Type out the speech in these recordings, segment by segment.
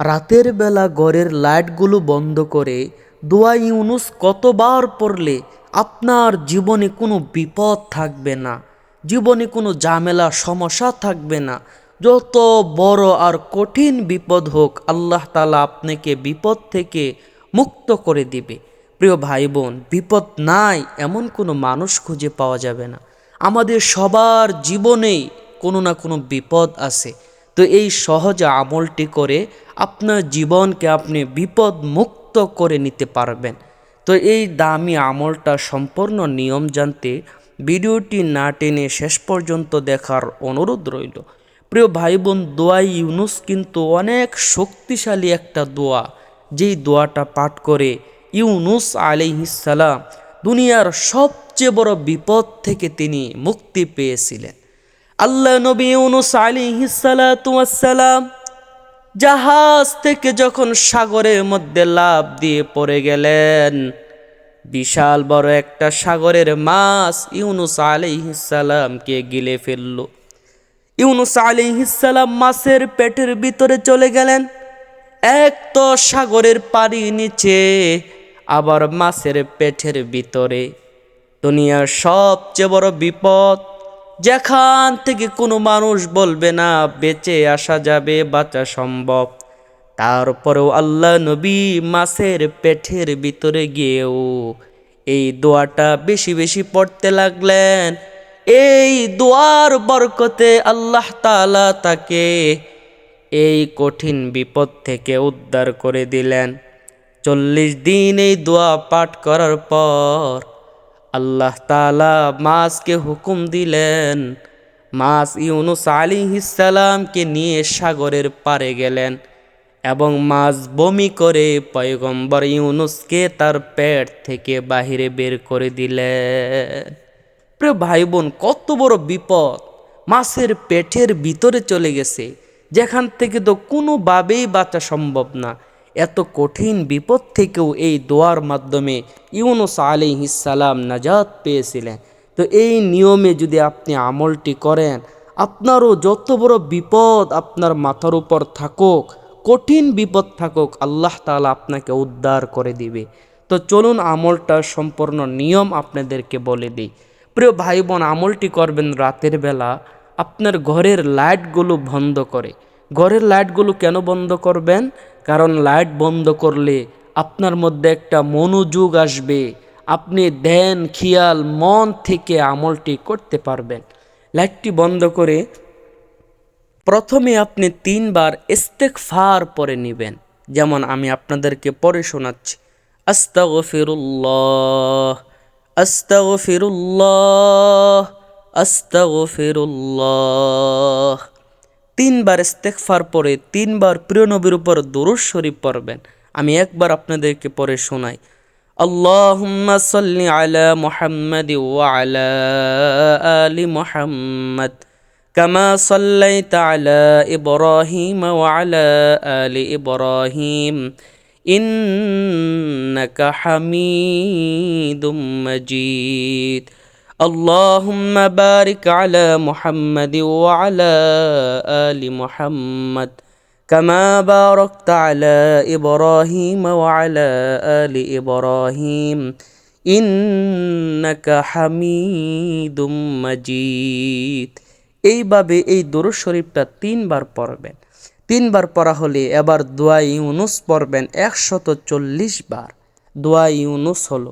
রাতের বেলা ঘরের লাইটগুলো বন্ধ করে দোয়া ইউনুস কতবার পড়লে আপনার জীবনে কোনো বিপদ থাকবে না, জীবনে কোনো ঝামেলা, সমস্যা থাকবে না। যত বড় আর কঠিন বিপদ হোক, আল্লাহ তালা আপনাকে বিপদ থেকে মুক্ত করে দিবে। প্রিয় ভাই বোন বিপদ নাই, এমন কোনো মানুষ খুঁজে পাওয়া যাবে না। আমাদের সবার জীবনেই কোনো না কোনো বিপদ আছে। তো এই সহজ আমলটি করে আপনার জীবনকে আপনি বিপদ মুক্ত করে নিতে পারবেন। তো এই দামি আমলটা সম্পূর্ণ নিয়ম জানতে ভিডিওটি না টেনে শেষ পর্যন্ত দেখার অনুরোধ রইল। প্রিয় ভাই বোন দোয়া ইউনুস কিন্তু অনেক শক্তিশালী একটা দোয়া। যেই দোয়াটা পাঠ করে ইউনুস আলিহিসাল্লাম দুনিয়ার সবচেয়ে বড় বিপদ থেকে তিনি মুক্তি পেয়েছিলেন। আল্লাহ নবী ইউনুস আলিহিসালাম জাহাজ থেকে যখন সাগরের মধ্যে লাভ দিয়ে পড়ে গেলেন, বিশাল বড় একটা সাগরের মাছ ইউনুস আলিহিসাল্লামকে গিলে ফেলল। ইউনুস আলিহিসাল্লাম মাছের পেটের ভিতরে চলে গেলেন, এক তো সাগরের পানি নিচে, আবার মাছের পেটের ভিতরে। দুনিয়ার সবচেয়ে বড় বিপদ যেখান থেকে কোনো মানুষ বলবে না, বেঁচে আসা যাবে, বাঁচা সম্ভব। তারপরেও আল্লাহ নবী মাছের পেটের ভিতরে গিয়েও এই দোয়াটা বেশি বেশি পড়তে লাগলেন। এই দোয়ার বরকতে আল্লাহ তালা তাকে এই কঠিন বিপদ থেকে উদ্ধার করে দিলেন। চল্লিশ দিন এই দোয়া পাঠ করার পর আল্লাহ তালা মাছকে হুকুম দিলেন। মাছ ইউনুস আলী ইসালামকে নিয়ে সাগরের পারে গেলেন এবং মাছ বমি করে পয়গম্বর ইউনুসকে তার পেট থেকে বাহিরে বের করে দিলেন। প্রিয় ভাই বোন কত বড় বিপদ। মাছের পেটের ভিতরে চলে গেছে, যেখান থেকে তো কোনোভাবেই বাঁচা সম্ভব না। এত কঠিন বিপদ থেকেও এই দোয়ার মাধ্যমে ইউনুস আলিহিসাল্লাম নাজাত পেয়েছিলেন। তো এই নিয়মে যদি আপনি আমলটি করেন, আপনারও যত বড় বিপদ আপনার মাথার উপর থাকুক, কঠিন বিপদ থাকুক, আল্লাহ তালা আপনাকে উদ্ধার করে দিবে। তো চলুন আমলটা সম্পূর্ণ নিয়ম আপনাদেরকে বলে দিই। প্রিয় ভাই বোন আমলটি করবেন রাতের বেলা, আপনার ঘরের লাইটগুলো বন্ধ করে। ঘরের লাইটগুলো কেন বন্ধ করবেন? কারণ লাইট বন্ধ করলে আপনার মধ্যে একটা মনোযোগ আসবে। আপনি ধ্যান, খেয়াল, মন থেকে আমলটি করতে পারবেন। লাইটটি বন্ধ করে প্রথমে আপনি তিনবার ফার পরে নেবেন। যেমন আমি আপনাদেরকে পরে শোনাচ্ছি, আস্তাগফিরুল্লাহ আস্তাগফিরুল্লাহ আস্তাগফিরুল্লাহ। তিনবার ইস্তেকফার পরে তিনবার প্রিয় নবীর উপর দুরুজ শরীফ পড়বেন আমি একবার আপনাদেরকে পরে শোনাই اللهم صل على محمد وعلى آل محمد كما صليت على إبراهيم وعلى آل إبراهيم إنك حميد مجيد اللهم بارك على محمد وعلى آل محمد كما باركت على إبراهيم وعلى آل إبراهيم إنك حميد مجيد এইভাবে এই দরুদ শরীফটা তিনবার পড়বেন তিনবার পড়া হলে এবার দোয়া ইউনুস পড়বেন একশত চল্লিশ বার দোয়া ইউনুস হলো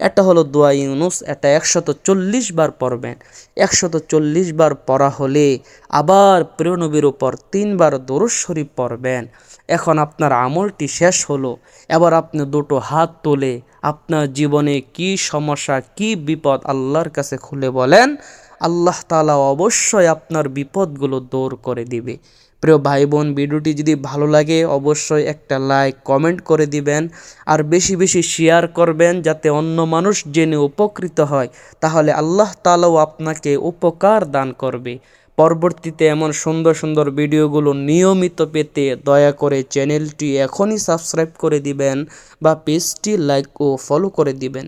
এটা হলো দোয়া ইউনুস এটা একশত চল্লিশ বার পড়বেন। একশত চল্লিশ বার পড়া হলে আবার প্রিয়নবীর উপর তিনবার দরুদ শরীফ পড়বেন। এখন আপনার আমলটি শেষ হলো, এবার আপনি দুটো হাত তোলে আপনার জীবনে কি সমস্যা, কি বিপদ আল্লাহর কাছে খুলে বলেন, আল্লাহ তালা অবশ্যই আপনার বিপদগুলো দূর করে দিবে। প্রিয় ভাই বোন ভিডিওটি যদি ভালো লাগে, অবশ্যই একটা লাইক, কমেন্ট করে দিবেন আর বেশি বেশি শেয়ার করবেন যাতে অন্য মানুষ জেনে উপকৃত হয়। তাহলে আল্লাহ তালাও আপনাকে উপকার দান করবে। পরবর্তীতে এমন সুন্দর সুন্দর ভিডিওগুলো নিয়মিত পেতে দয়া করে চ্যানেলটি এখনই সাবস্ক্রাইব করে দিবেন বা পেজটি লাইক ও ফলো করে দিবেন।